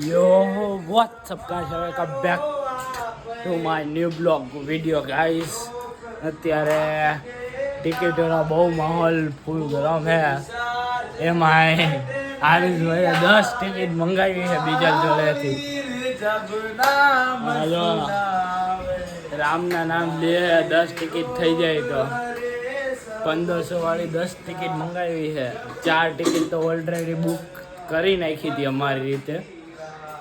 Yo, what's up guys? Welcome back to my new blog video guys. અત્યારે ટિકિટોનો બહુ માહોલ ફૂલ ગરમ છે. એમાં આરીશભાઈએ દસ ટિકિટ મંગાવી છે બીજા જોડેથી હાલો રામના નામ લે દસ ટિકિટ થઈ જાય તો. પંદરસો વાળી દસ ટિકિટ મંગાવી છે. ચાર ટિકિટ તો ઓલરેડી બુક કરી નાખી હતી અમારી રીતે.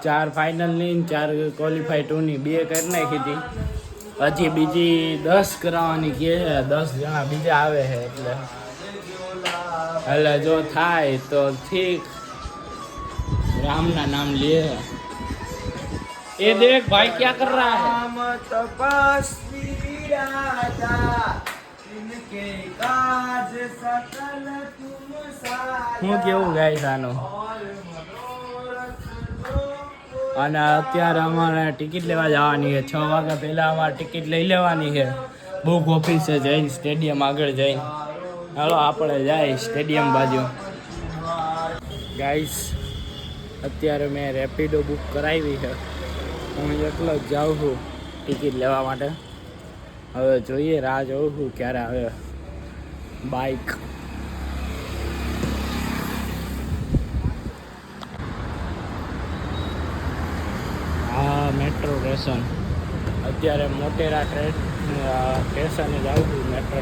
ચાર ફાઇનલની ચાર ક્વોલિફાઈ ટુની બે કરી નાખી હતી. હજી બીજી દસ કરાવવાની કે દસ જણા બીજા આવે છે એટલે. એટલે જો થાય તો ઠીક. રામના નામ લે. એ દેખ ભાઈ ક્યાં કર રહા હે? તપસ્વી રાજા હું કેવું ગાઈસ આનું? અને અત્યારે અમારે ટિકિટ લેવા જવાની છે. છ વાગ્યા પહેલાં અમારે ટિકિટ લઈ લેવાની છે. બુક ઓફિસે જઈને સ્ટેડિયમ આગળ જઈને. હાલો, આપણે જાય સ્ટેડિયમ બાજુ. ગાઈસ અત્યારે મેં રેપિડો બુક કરાવી છે. હું એકલો જ જાઉં છું ટિકિટ લેવા માટે. હવે જોઈએ રાહ જોઉં છું ક્યારે આવે. બાઇક આ મેટ્રો સ્ટેશન અત્યારે મોટેરા ટ્રેન સ્ટેશને જ આવતું મેટ્રો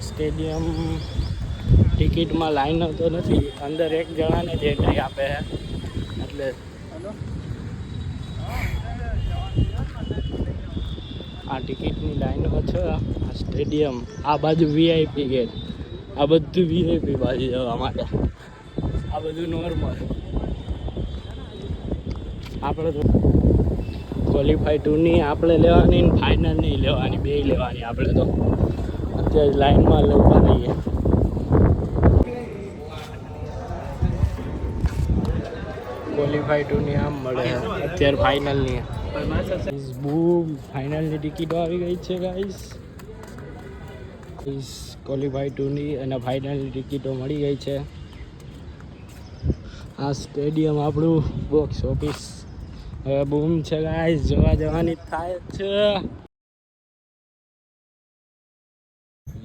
સ્ટેડિયમ ટિકિટમાં લાઈન તો નથી. અંદર એક જણાને જ એન્ટ્રી આપે છે. એટલે આ ટિકિટની લાઈનો છે. આ સ્ટેડિયમ, આ બાજુ વીઆઈપી ગેટ આ બધું વીઆઈપી બાજુ જવા માટે. આ બધું નોર્મલ આપણે તો ક્વોલિફાય ટુની આપણે લેવાની ફાઇનલ નહીં લેવાની બે લેવાની આપણે તો. અત્યારે લાઈનમાં લઉં રહીએ. ક્વોલિફાઈ ટુની આમ મળે. અત્યારે ફાઇનલની બૂમ ફાઇનલની ટિકિટો આવી ગઈ છે ગાઈસ ક્વોલિફાઈ ટુની અને ફાઇનલની ટિકિટો મળી ગઈ છે. આ સ્ટેડિયમ આપણું બોક્સ ઓફિસ હવે બૂમ છે ગાઈસ જોવા જવાની થાય છે.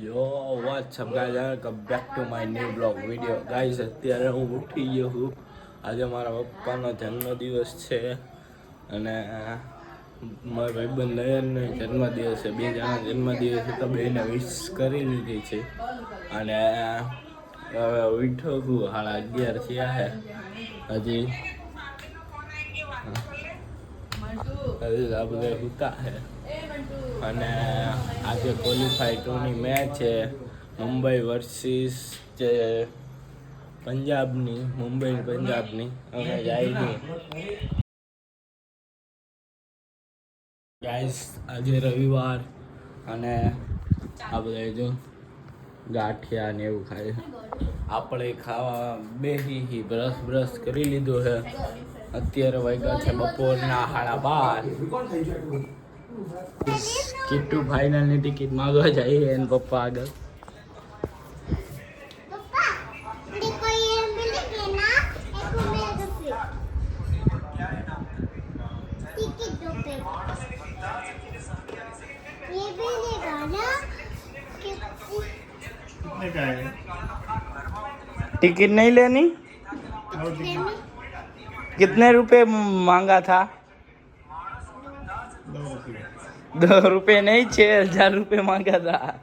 Yo what's up guys welcome back to my new blog video guys અત્યારે હું ઉઠી ગયો છું. આજે મારા પપ્પાનો જન્મદિવસ છે. અને મારા ભાઈબંધ નયનનો જન્મદિવસ છે. બે જણા જન્મદિવસ તો બેને વિશ કરી લીધી છે. અને હવે ઉઠો છું. સાડા અગિયાર થયા છે હજી હજી આ બધા સૂતા છે અને આજે ક્વોલિફાય ટુની મેચ છે. મુંબઈ વર્સિસ જે પંજાબની, મુંબઈ પંજાબની. અમે જાય ગાઈસ આજે રવિવાર અને આ બધા જો ગાંઠિયા ને એવું ખાય આપણે ખાવા બેસી બ્રશ બ્રશ કરી લીધું છે. અત્યારે વાગ્યા છે બપોરના સાડા બાર. કિટ્ટુ ફાઇનલની ટિકિટ માંગવા જાય એને પપ્પા આગળ Papá, देखो ये मिलेंगे ना एक मेरे से टिकट दो पे ये भी लेगा ना कि- टिकट नहीं लेनी लेनी कितने रुपए मांगा था દસ રૂપિયા નહીં છે હજાર રૂપિયા માંગ્યા હતા